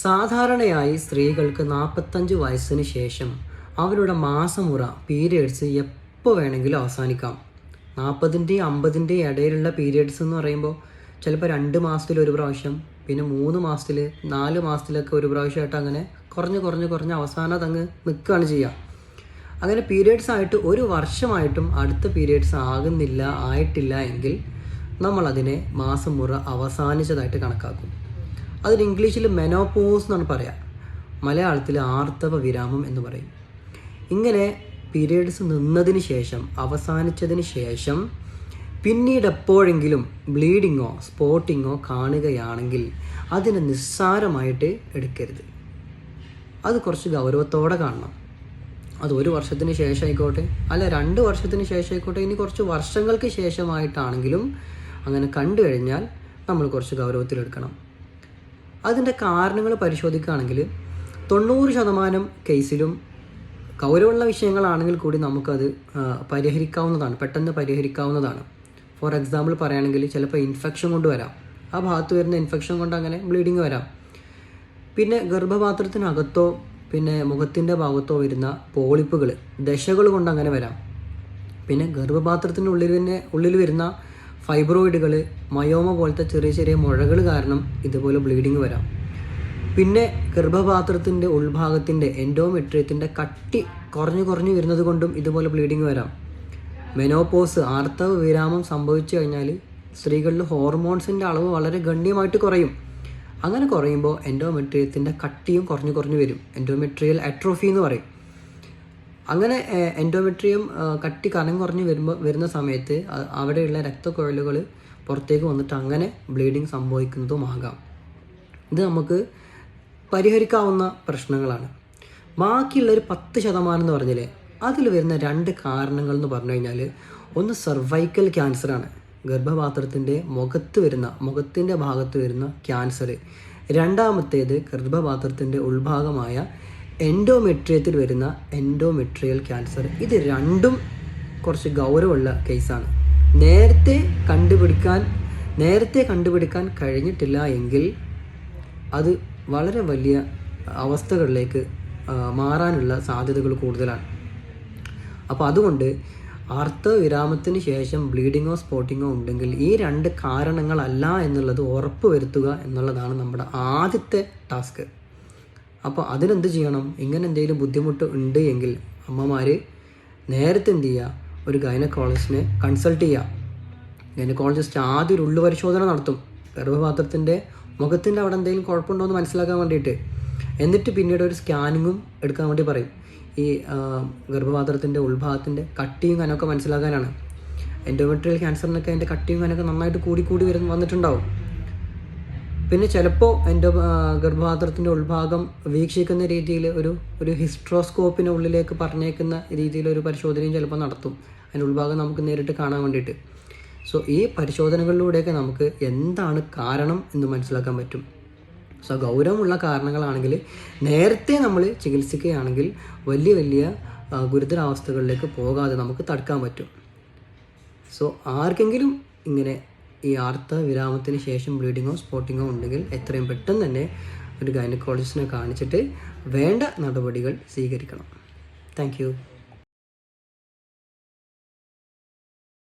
സാധാരണയായി സ്ത്രീകൾക്ക് നാൽപ്പത്തഞ്ച് വയസ്സിന് ശേഷം അവരുടെ മാസമുറ പീരിയഡ്സ് എപ്പോൾ വേണമെങ്കിലും അവസാനിക്കാം. നാൽപ്പതിന്റെയും അമ്പതിന്റെയും ഇടയിലുള്ള പീരിയഡ്സ് എന്ന് പറയുമ്പോൾ ചിലപ്പോൾ രണ്ട് മാസത്തിൽ ഒരു പ്രാവശ്യം പിന്നെ മൂന്ന് മാസത്തിൽ നാല് മാസത്തിലൊക്കെ ഒരു പ്രാവശ്യമായിട്ട് അങ്ങനെ കുറഞ്ഞ് കുറഞ്ഞ് കുറഞ്ഞ് അവസാനം അതങ്ങ് നിൽക്കുകയാണ് ചെയ്യുക. അങ്ങനെ പീരിയഡ്സ് ആയിട്ട് ഒരു വർഷമായിട്ടും അടുത്ത പീരിയഡ്സ് ആകുന്നില്ല ആയിട്ടില്ല എങ്കിൽ നമ്മളതിനെ മാസം മുറ അവസാനിച്ചതായിട്ട് കണക്കാക്കും. അതിന് ഇംഗ്ലീഷിൽ മെനോപോസ് എന്നാണ് പറയുക മലയാളത്തിൽ ആർത്തവ വിരാമം എന്ന് പറയും. ഇങ്ങനെ പീരീഡ്സ് നിന്നതിന് ശേഷം അവസാനിച്ചതിന് ശേഷം പിന്നീട് എപ്പോഴെങ്കിലും ബ്ലീഡിങ്ങോ സ്പോട്ടിങ്ങോ കാണുകയാണെങ്കിൽ അതിനെ നിസ്സാരമായിട്ട് എടുക്കരുത്. അത് കുറച്ച് ഗൗരവത്തോടെ കാണണം. അത് ഒരു വർഷത്തിന് ശേഷം ആയിക്കോട്ടെ അല്ല രണ്ട് വർഷത്തിന് ശേഷം ആയിക്കോട്ടെ ഇനി കുറച്ച് വർഷങ്ങൾക്ക് ശേഷമായിട്ടാണെങ്കിലും അങ്ങനെ കണ്ടു കഴിഞ്ഞാൽ നമ്മൾ കുറച്ച് ഗൗരവത്തിലെടുക്കണം അതിന്റെ കാരണങ്ങൾ പരിശോധിക്കുകയാണെങ്കിൽ തൊണ്ണൂറ് ശതമാനം കേസിലും കൗരവുള്ള വിഷയങ്ങളാണെങ്കിൽ കൂടി നമുക്കത് പരിഹരിക്കാവുന്നതാണ് പെട്ടെന്ന് പരിഹരിക്കാവുന്നതാണ്. ഫോർ എക്സാമ്പിൾ പറയുകയാണെങ്കിൽ ചിലപ്പോൾ ഇൻഫെക്ഷൻ കൊണ്ട് വരാം. ആ ഭാഗത്ത് വരുന്ന ഇൻഫെക്ഷൻ കൊണ്ട് അങ്ങനെ ബ്ലീഡിങ് വരാം. പിന്നെ ഗർഭപാത്രത്തിനകത്തോ പിന്നെ മുഖത്തിന്റെ ഭാഗത്തോ വരുന്ന പോളിപ്പുകൾ ദശകൾ കൊണ്ട് അങ്ങനെ വരാം. പിന്നെ ഗർഭപാത്രത്തിനുള്ളിൽ തന്നെ ഉള്ളിൽ വരുന്ന ഫൈബ്രോയിഡുകൾ മയോമ പോലത്തെ ചെറിയ ചെറിയ മുഴകൾ കാരണം ഇതുപോലെ ബ്ലീഡിങ് വരാം. പിന്നെ ഗർഭപാത്രത്തിന്റെ ഉൾഭാഗത്തിന്റെ എൻഡോമെട്രിയത്തിന്റെ കട്ടി കുറഞ്ഞു കുറഞ്ഞു വരുന്നത് കൊണ്ടും ഇതുപോലെ ബ്ലീഡിങ് വരാം. മെനോപോസ് ആർത്തവ വിരാമം സംഭവിച്ചു കഴിഞ്ഞാൽ സ്ത്രീകളിൽ ഹോർമോൺസിന്റെ അളവ് വളരെ ഗണ്യമായിട്ട് കുറയും. അങ്ങനെ കുറയുമ്പോൾ എൻഡോമെട്രിയത്തിന്റെ കട്ടിയും കുറഞ്ഞു കുറഞ്ഞു വരും. എൻഡോമെട്രിയൽ അട്രോഫി എന്ന് പറയും. അങ്ങനെ എൻഡോമെട്രിയം കട്ടി കനം കുറഞ്ഞ് വരുമ്പോൾ വരുന്ന സമയത്ത് അവിടെയുള്ള രക്തക്കുഴലുകൾ പുറത്തേക്ക് വന്നിട്ട് അങ്ങനെ ബ്ലീഡിങ് സംഭവിക്കുന്നതുമാകാം. ഇത് നമുക്ക് പരിഹരിക്കാവുന്ന പ്രശ്നങ്ങളാണ്. ബാക്കിയുള്ള ഒരു പത്ത് ശതമാനം എന്ന് പറഞ്ഞില്ലേ അതിൽ വരുന്ന രണ്ട് കാരണങ്ങൾ എന്ന് പറഞ്ഞു കഴിഞ്ഞാൽ ഒന്ന് സർവൈക്കൽ ക്യാൻസറാണ് ഗർഭപാത്രത്തിന്റെ മുഖത്ത് വരുന്ന മുഖത്തിന്റെ ഭാഗത്ത് വരുന്ന ക്യാൻസർ രണ്ടാമത്തേത് ഗർഭപാത്രത്തിന്റെ ഉൾഭാഗമായ എൻഡോമെട്രിയത്തിൽ വരുന്ന എൻഡോമെട്രിയൽ ക്യാൻസർ. ഇത് രണ്ടും കുറച്ച് ഗൗരവമുള്ള കേസാണ്. നേരത്തെ കണ്ടുപിടിക്കാൻ നേരത്തെ കണ്ടുപിടിക്കാൻ കഴിഞ്ഞിട്ടില്ല എങ്കിൽ അത് വളരെ വലിയ അവസ്ഥകളിലേക്ക് മാറാനുള്ള സാധ്യതകൾ കൂടുതലാണ്. അപ്പോൾ അതുകൊണ്ട് അർത്ഥവിരാമത്തിന് ശേഷം ബ്ലീഡിങ്ങോ സ്പോട്ടിങ്ങോ ഉണ്ടെങ്കിൽ ഈ രണ്ട് കാരണങ്ങളല്ല എന്നുള്ളത് ഉറപ്പ് വരുത്തുക എന്നുള്ളതാണ് നമ്മുടെ ആദ്യത്തെ ടാസ്ക്. അപ്പോൾ അതിനെന്ത് ചെയ്യണം? ഇങ്ങനെ എന്തെങ്കിലും ബുദ്ധിമുട്ട് ഉണ്ട് എങ്കിൽ അമ്മമാർ നേരത്തെ എന്ത് ചെയ്യുക ഒരു ഗൈനക്കോളജിസ്റ്റിനെ കൺസൾട്ട് ചെയ്യുക ഗൈനക്കോളജിസ്റ്റ് ആദ്യം ഒരു ഉള്ളു പരിശോധന നടത്തും. ഗർഭപാത്രത്തിന്റെ മുഖത്തിന്റെ അവിടെ എന്തെങ്കിലും കുഴപ്പമുണ്ടോ എന്ന് മനസ്സിലാക്കാൻ വേണ്ടിയിട്ട്. എന്നിട്ട് പിന്നീട് ഒരു സ്കാനിങ്ങും എടുക്കാൻ വേണ്ടി പറയും. ഈ ഗർഭപാത്രത്തിന്റെ ഉൾഭാഗത്തിന്റെ കട്ടിയും കനമൊക്കെ മനസ്സിലാക്കാനാണ്. എൻഡോമെട്രിയൽ ക്യാൻസറിനൊക്കെ അതിന്റെ കട്ടിയും കനമൊക്കെ നന്നായിട്ട് കൂടി കൂടി വരുന്ന വന്നിട്ടുണ്ടാവും. പിന്നെ ചിലപ്പോൾ എന്റെ ഗർഭപാത്രത്തിന്റെ ഉൾഭാഗം വീക്ഷിക്കുന്ന രീതിയിൽ ഒരു ഒരു ഹിസ്ട്രോസ്കോപ്പിന് ഉള്ളിലേക്ക് പറഞ്ഞേക്കുന്ന രീതിയിൽ ഒരു പരിശോധനയും ചിലപ്പോൾ നടത്തും. അതിന്റെ ഉൾഭാഗം നമുക്ക് നേരിട്ട് കാണാൻ വേണ്ടിയിട്ട്. സോ ഈ പരിശോധനകളിലൂടെയൊക്കെ നമുക്ക് എന്താണ് കാരണം എന്ന് മനസ്സിലാക്കാൻ പറ്റും. സോ ഗൗരവമുള്ള കാരണങ്ങളാണെങ്കിൽ നേരത്തെ നമ്മൾ ചികിത്സിക്കുകയാണെങ്കിൽ വലിയ വലിയ ഗുരുതരാവസ്ഥകളിലേക്ക് പോകാതെ നമുക്ക് തടുക്കാൻ പറ്റും. സോ ആർക്കെങ്കിലും ഇങ്ങനെ ഈ ആർത്ത വിരാമത്തിന് ശേഷം ബ്ലീഡിങ്ങോ സ്പോട്ടിങ്ങോ ഉണ്ടെങ്കിൽ എത്രയും പെട്ടെന്ന് തന്നെ ഒരു ഗൈനക്കോളജിസ്റ്റിനെ കാണിച്ചിട്ട് വേണ്ട നടപടികൾ സ്വീകരിക്കണം. താങ്ക്